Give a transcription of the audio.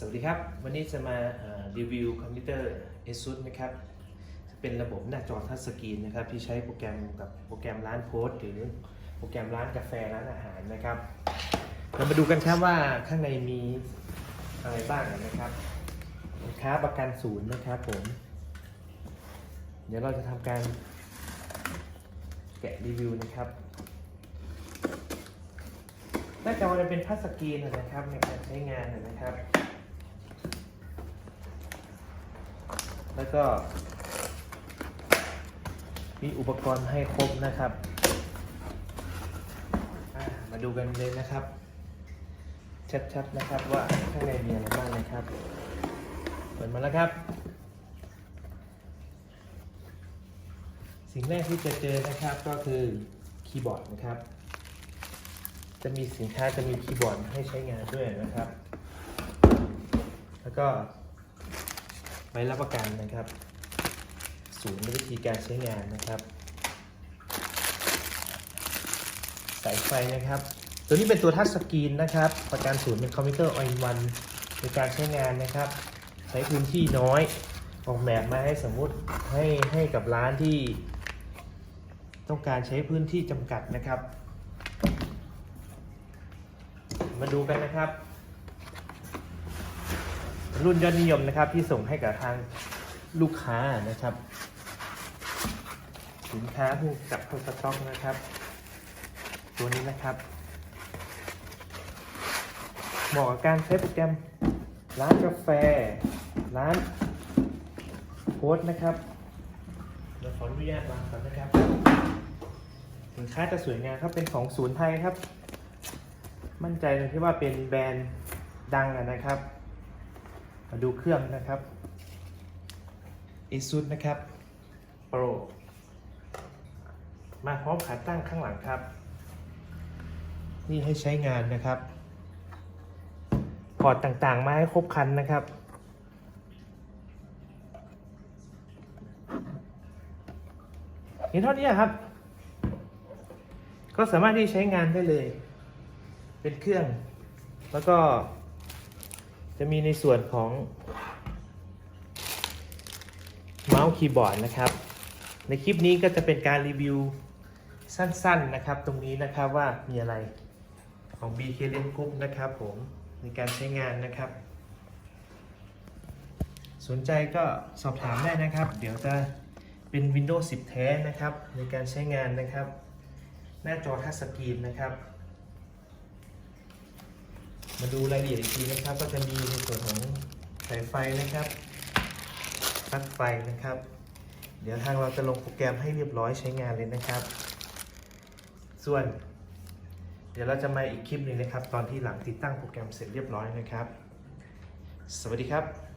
สวัสดีครับ วันนี้จะมารีวิวคอมพิวเตอร์ ASUS นะครับจะเป็นระบบหน้าจอทัชสกรีนนะครับ ที่ใช้โปรแกรมกับโปรแกรมร้านโพสหรือโปรแกรมร้านกาแฟร้านอาหารนะครับ เรามาดูกันครับว่าข้างในมีอะไรบ้างนะครับสินค้าประกันศูนย์นะครับผม เดี๋ยวเราจะทำการแกะรีวิวนะครับหน้าจอจะเป็นทัชสกรีนนะครับในการใช้งานนะครับ แล้วก็ มีอุปกรณ์ให้ครบนะครับ มาดูกันเลยนะครับ ชัดๆนะครับว่าข้างในมีอะไรบ้างนะครับ เปิดมาแล้วครับ สิ่งแรกที่จะเจอนะครับก็คือคีย์บอร์ดนะครับ จะมีสินค้าจะมีคีย์บอร์ดให้ใช้งานด้วยนะครับ แล้วก็ ใบรับประกันนะครับ ศูนย์วิธีการใช้งานนะครับ สายไฟนะครับ ตัวนี้เป็นตัวทัชสกรีนนะครับ ประกันศูนย์เป็นคอมพิวเตอร์ออนวันในการใช้งานนะครับ ใช้พื้นที่น้อยออกแบบมาให้สมมุติให้ให้กับร้านที่ ต้องการใช้พื้นที่จำกัดนะครับ มาดูกันนะครับ รุ่นยอดนิยมนะครับที่ส่งให้กับทางลูกค้านะครับ สินค้าเพิ่งจับเข้าสต็อกนะครับ ตัวนี้นะครับเหมาะกับการใช้โปรแกรมร้านกาแฟ ร้านโพสต์นะครับเดี๋ยวขออนุญาตวางก่อนนะครับสินค้าจะสวยงามครับเป็นของศูนย์ไทยครับ มั่นใจเลยที่ว่าเป็นแบรนด์ดังนะครับ มาดูเครื่องนะครับ ASUS นะครับ Pro มาพร้อมขาตั้งข้างหลังครับ นี่ให้ใช้งานนะครับพอร์ตต่างๆ มาให้ครบครันนะครับเห็นเท่านี้ครับ ก็สามารถที่ใช้งานได้เลย เป็นเครื่อง แล้วก็ จะมีในส่วนของเมาส์คีย์บอร์ดนะครับ ในคลิปนี้ก็จะเป็นการรีวิวสั้นๆนะครับ ตรงนี้นะครับว่ามีอะไรของ BK l e n Group นะครับผมในการใช้งานนะครับ สนใจก็สอบถามได้นะครับ เดี๋ยวจะเป็น Windows 10 แท้นะครับ ในการใช้งานนะครับ หน้าจอทัชสกรีนนะครับ มาดูรายละเอียดอีกทีนะครับ ก็จะมีในส่วนของสายไฟนะครับปลั๊กไฟนะครับ เดี๋ยวทางเราจะลงโปรแกรมให้เรียบร้อยใช้งานเลยนะครับ ส่วน เดี๋ยวเราจะมาอีกคลิปหนึงนะครับ ตอนที่หลังติดตั้งโปรแกรมเสร็จเรียบร้อยนะครับ สวัสดีครับ